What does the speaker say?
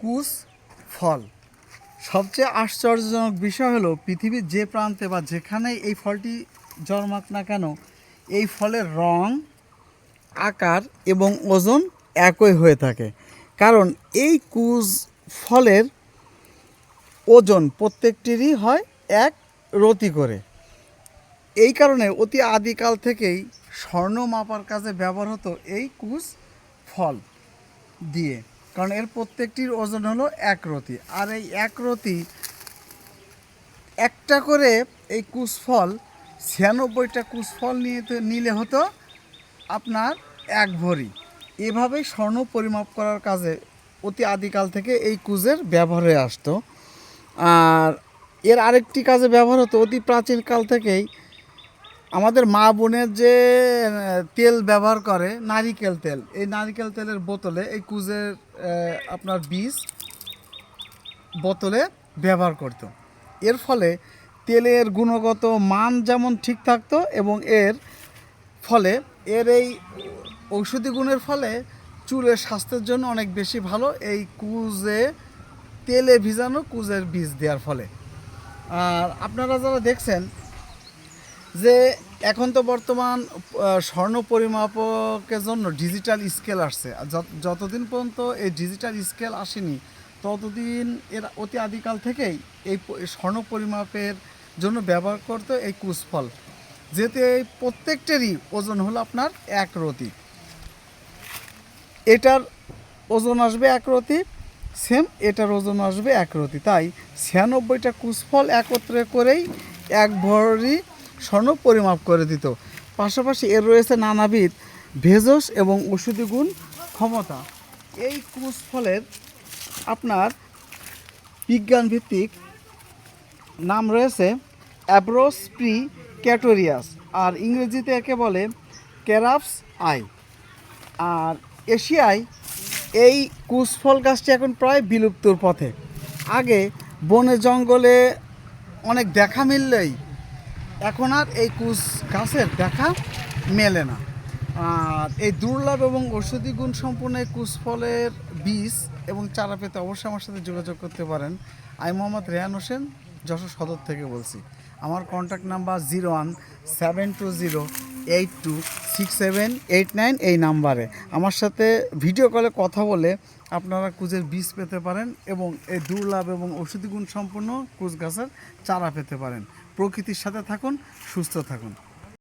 কুস ফল। সবচেয়ে আশ্চর্যজনক বিষয় হলো পৃথিবীর যে প্রান্তে বা যেখানেই এই ফলটি জন্মাক না কেন, এই ফলের রং, আকার এবং ওজন একই হয়ে থাকে। কারণ এই কুজ ফলের ওজন প্রত্যেকটিরই হয় এক রতি করে। এই কারণে অতি আদিকাল থেকেই স্বর্ণ মাপার কাজে ব্যবহার হতো এই কুচ ফল দিয়ে। কারণ এর প্রত্যেকটির ওজন হলো এক রতি। আর এই এক রতি একটা করে এই কুচ ফল ছিয়ানব্বইটা কুচ ফল নিয়ে নিলে হতো আপনার এক ভরি। এভাবে স্বর্ণ পরিমাপ করার কাজে অতি আদিকাল থেকে এই কুজের ব্যবহার হয়ে আসতো। আর এর আরেকটি কাজে ব্যবহার হতো অতি প্রাচীনকাল থেকেই আমাদের মা বোনের যে তেল ব্যবহার করে, নারিকেল তেল, এই নারিকেল তেলের বোতলে এই কুজের আপনার বীজ বোতলে ব্যবহার করতো। এর ফলে তেলের গুণগত মান যেমন ঠিক থাকতো এবং এর ফলে এর এই ঔষধি গুণের ফলে চুলের স্বাস্থ্যের জন্য অনেক বেশি ভালো এই কুজে তেলে ভিজানো কুজের বীজ দেওয়ার ফলে। আর আপনারা যারা দেখছেন যে এখন তো বর্তমান স্বর্ণ পরিমাপকের জন্য ডিজিটাল স্কেল আসছে। যতদিন পর্যন্ত এই ডিজিটাল স্কেল আসেনি, ততদিন এর অতি আদিকাল থেকেই এই স্বর্ণ পরিমাপের জন্য ব্যবহার করতো এই কুচফল যেহেতু এই প্রত্যেকটারই ওজন হলো আপনার এক রতি। এটার ওজন আসবে এক রতি সেম এটার ওজন আসবে এক রতি। তাই ছিয়ানব্বইটা কুচফল একত্রে করেই এক ভরি স্বর্ণ পরিমাপ করে দিত। পাশাপাশি এর রয়েছে নানাবিধ ভেষজ এবং ওষুধি গুণ ক্ষমতা। এই কুচফলের আপনার বিজ্ঞানভিত্তিক নাম রয়েছে অ্যাব্রোস্প্রি ক্যাটোরিয়াস আর ইংরেজিতে একে বলে ক্যারাপস আই। আর এশিয়ায় এই কুশফল গাছটি এখন প্রায় বিলুপ্তর পথে। আগে বনে জঙ্গলে অনেক দেখা মিললেই এখন আর এই কুচ গাছের দেখা মেলে না। আর এই দুর্লভ এবং ঔষধি গুণ সম্পন্ন এই কুচ ফলের বীজ এবং চারা পেতে অবশ্যই আমার সাথে যোগাযোগ করতে পারেন। আমি মোহাম্মদ রেহান হোসেন, যশোর সদর থেকে বলছি। আমার contact number zero one seven two zero eight two six seven eight nine এই নাম্বারে। আমার সাথে ভিডিও কলে কথা বলে আপনারা কুজের বীজ পেতে পারেন এবং এই দুর্লাভ এবং ঔষধি গুণ সম্পন্ন কুচ গাছের চারা পেতে পারেন। প্রকৃতির সাথে থাকুন, সুস্থ থাকুন।